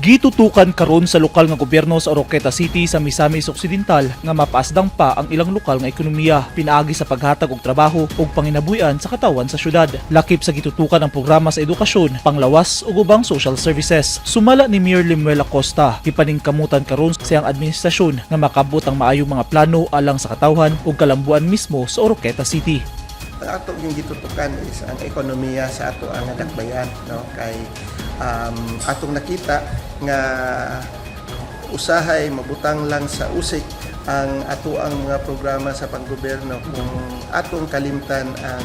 Gitutukan karon sa lokal nga gobyerno sa Oroqueta City sa Misamis Occidental nga mapaasdang pa ang ilang lokal nga ekonomiya pinaagi sa paghatag og trabaho ug panginabuyan sa katawan sa syudad. Lakip sa gitutukan ang programa sa edukasyon, panglawas ug ubang social services. Sumala ni Mayor Limuel Acosta, gipaningkamutan karon sa iyang administrasyon nga makabot ang maayong mga plano alang sa katawhan ug kalambuan mismo sa Oroqueta City. ang ato yung gitutukan is ang ekonomiya sa ato ang dakbayan no kay um, atong nakita nga usahay mabutang lang sa usik ang ato ang mga programa sa panggobyerno kung atong kalimtan ang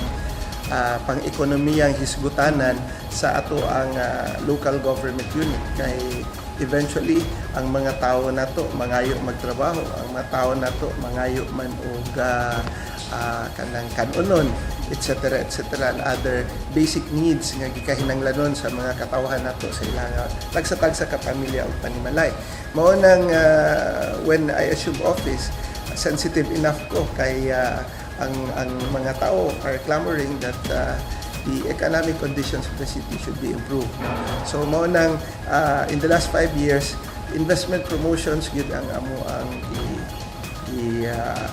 ah, pang-ekonomiyang hisgutanan sa ato ang ah, local government unit. Kay eventually ang mga tao nato mangayo magtrabaho. Ang mga tao nato mangayo man og ah, ah, kanang kanunon etc etc and other basic needs nga gikahinanglanon sa mga katawhan nato sa ilang ah, tagsa-tagsa ka pamilya ug panimalay. Mao nang ah, when I assume office sensitive enough ko kay ah, ang ang mga tao are clamoring that ah, the economic conditions of the city should be improved. So mao nang ah, in the last five years investment promotions gyud ang amo ang i, i ah,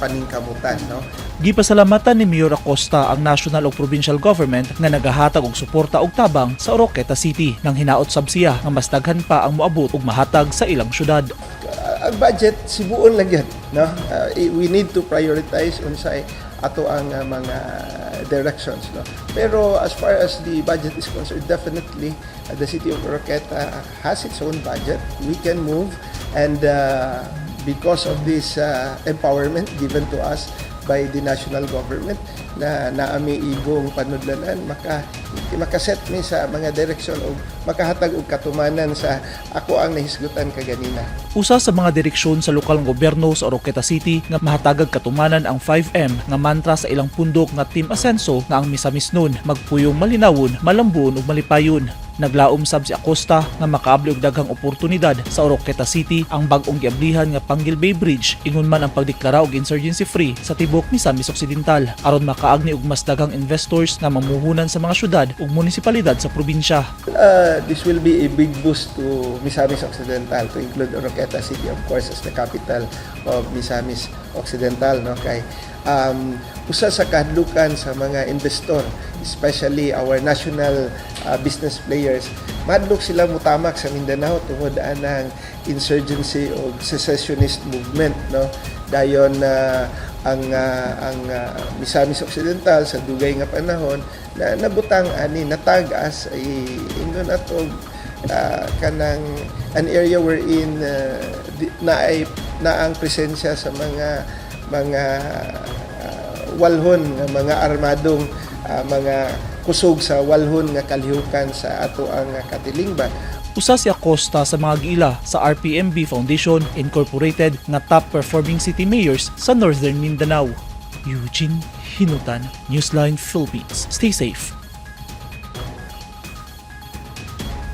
paningkamutan no Gipasalamatan ni Mayor Acosta ang national ug provincial government nga nagahatag og suporta og tabang sa Oroqueta City nang hinaot sab siya nga mas daghan pa ang moabot ug mahatag sa ilang syudad. Uh, budget sibuon lang yan no? Uh, we need to prioritize unsay ato ang uh, mga directions no? Pero as far as the budget is concerned definitely uh, the city of Oroqueta has its own budget. We can move and uh, because of this uh, empowerment given to us by the national government na naami igong panudlanan maka makaset mi sa mga direksyon o makahatag og katumanan sa ako ang nahisgutan kaganina Usa sa mga direksyon sa lokal nga gobyerno sa Oroqueta City nga mahatagag katumanan ang 5M nga mantra sa ilang pundok nga Team Asenso nga ang misamis nun magpuyong malinawon, malambon ug malipayon. Naglaom sab si Acosta nga makaabli og daghang oportunidad sa Oroqueta City ang bag-ong giablihan nga Panggil Bay Bridge. Ingon man ang pagdeklara og insurgency free sa tibok Misamis Occidental. Aron makaagni og mas daghang investors nga mamuhunan sa mga syudad ug munisipalidad sa probinsya. Uh, this will be a big boost to Misamis Occidental to include Oroqueta City of course as the capital of Misamis Occidental no? Kay um, usa sa kahadlukan sa mga investor especially our national uh, business players. Madlok sila mutamak sa Mindanao tungod anang insurgency o secessionist movement no? Dayon na ang ah, ang ah, Misamis Occidental sa dugay nga panahon na nabutang ani natag as a ingon ato ah, kanang an area wherein uh, na ay na ang presensya sa mga mga ah, walhon nga mga armadong ah, mga kusog sa walhon nga kalihukan sa ato ang katilingban Usa si Acosta sa mga giila sa RPMB Foundation Incorporated nga top performing city mayors sa Northern Mindanao. Eugene Hinutan, Newsline Philippines. Stay safe.